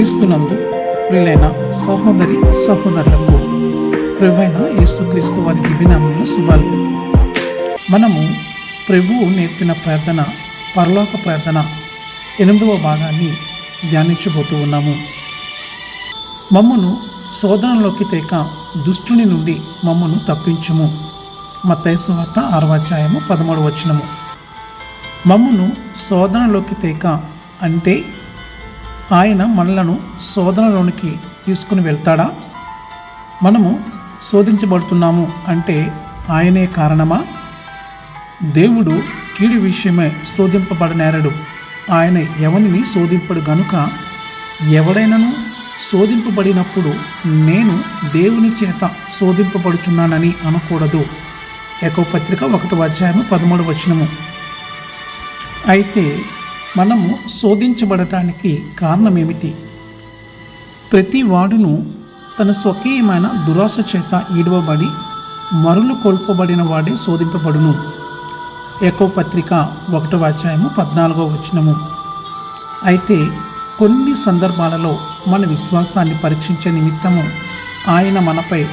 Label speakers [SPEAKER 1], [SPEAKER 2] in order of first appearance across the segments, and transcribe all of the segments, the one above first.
[SPEAKER 1] క్రీస్తునందు ప్రియులైన సహోదరి సహోదరులకు ప్రభువైన యేసుక్రీస్తు వారి దివ్యనామంలో శుభాలు. మనము ప్రభువు నేర్పిన ప్రార్థన పరలోక ప్రార్థన ఎనిమిదవ భాగాన్ని ధ్యానించబోతూ ఉన్నాము. మమ్మను శోధనలోకి తేక దుష్టుని నుండి మమ్మను తప్పించుము. మత్తయసు వార్త ఆరవ అధ్యాయము పదమూడు వచనము. మమ్మను శోధనలోకి తేక అంటే ఆయన మనలను శోధనలోనికి తీసుకుని వెళ్తాడా? మనము శోధించబడుతున్నాము అంటే ఆయనే కారణమా? దేవుడు కీడు విషయమై శోధింపబడనేరడు. ఆయన ఎవరిని శోధింపడు గనుక ఎవడైనను శోధింపబడినప్పుడు నేను దేవుని చేత శోధింపబడుచున్నానని అనకూడదు. ఎకో పత్రిక ఒకటి అధ్యాయము పదమూడు వచనము. అయితే మనము శోధించబడటానికి కారణం ఏమిటి ప్రతి వాడును తన స్వకీయమైన దురాశ చేత ఈడవబడి మరులు కోల్పోబడిన వాడే శోధింపబడును. ఎకో పత్రిక ఒకటవ అధ్యాయము పద్నాలుగో వచనము. అయితే కొన్ని సందర్భాలలో మన విశ్వాసాన్ని పరీక్షించే నిమిత్తము ఆయన మనపై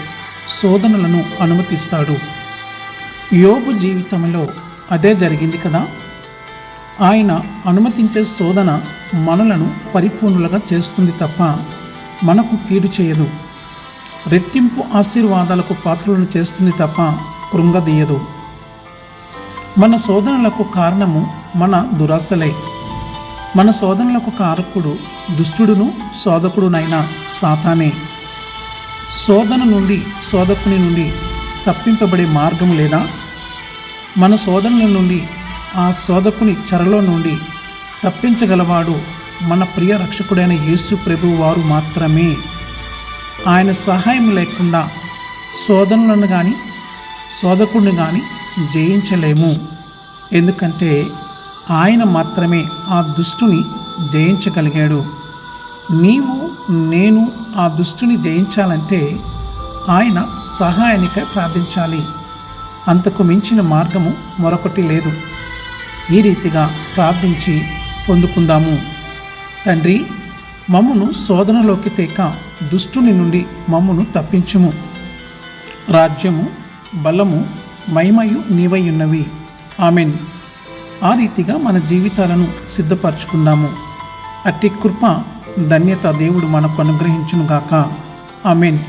[SPEAKER 1] శోధనలను అనుమతిస్తాడు. యోబు జీవితంలో అదే జరిగింది కదా? ఆయన అనుమతించే శోధన మనలను పరిపూర్ణులుగా చేస్తుంది తప్ప మనకు కీడు చేయదు. రెట్టింపు ఆశీర్వాదాలకు పాత్రలను చేస్తుంది తప్ప కృంగదీయదు. మన శోధనలకు కారణము మన దురాశలే. మన శోధనలకు కారకుడు దుష్టుడును శోధకుడునైన సాతానే. శోధన నుండి శోధకుని నుండి తప్పింపబడే మార్గం లేదా? మన శోధనల నుండి ఆ శోధకుని చెరలో నుండి తప్పించగలవాడు మన ప్రియ రక్షకుడైన యేసు ప్రభు వారు మాత్రమే. ఆయన సహాయం లేకుండా శోధనలను కానీ శోధకుడిని కానీ జయించలేము. ఎందుకంటే ఆయన మాత్రమే ఆ దుష్టుని జయించగలిగాడు. నీవు నేను ఆ దుష్టుని జయించాలంటే ఆయన సహాయానికై ప్రార్థించాలి. అంతకు మించిన మార్గము మరొకటి లేదు. ఈ రీతిగా ప్రార్థించి పొందుకుందాము. తండ్రి మమ్మును శోధనలోకి తేక దుష్టుని నుండి మమ్మను తప్పించుము. రాజ్యము బలము మహిమయు నీవయున్నవి. ఆమెన్. ఆ రీతిగా మన జీవితాలను సిద్ధపరచుకుందాము. అట్టి కృప ధన్యత దేవుడు మనకు అనుగ్రహించునుగాక. ఆమెన్.